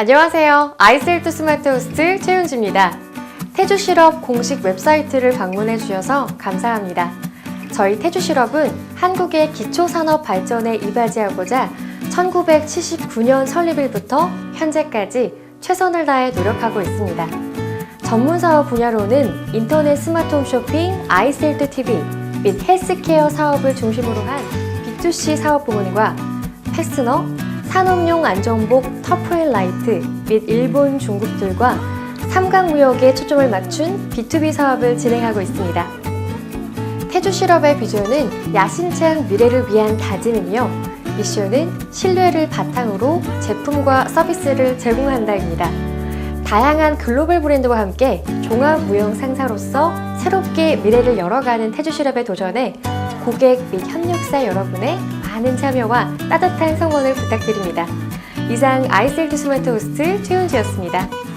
안녕하세요. 아이셀트 스마트 호스트 최윤주입니다. 태주실업 공식 웨브사이트를 방문해 주셔서 감사합니다. 저희 태주실업은 한국의 기초산업 발전에 이바지하고자 1979년 설립일부터 현재까지 최선을 다해 노력하고 있습니다. 전문 사업 분야로는 인터넷 스마트홈 쇼핑, 아이셀트 TV 및 헬스케어 사업을 중심으로 한 B2C 사업 부문과 패스너, 산업용 안전복 터프 앤 라이트 및 일본 중국 들과 삼각무역에 초점을 맞춘 B2B 사업을 진행하고 있습니다. 태주실업의 비전은 야심찬 미래를 위한 다짐이며 미션은 신뢰를 바탕으로 제품과 서비스를 제공한다입니다. 다양한 글로벌 브랜드와 함께 종합 무형 상사로서 새롭게 미래를 열어가는 태주실업에 도전해 고객 및 협력사 여러분의 많은 참여와 따뜻한 성원을 부탁드립니다. 이상 아이셀트 스마트 호스트 최윤지였습니다.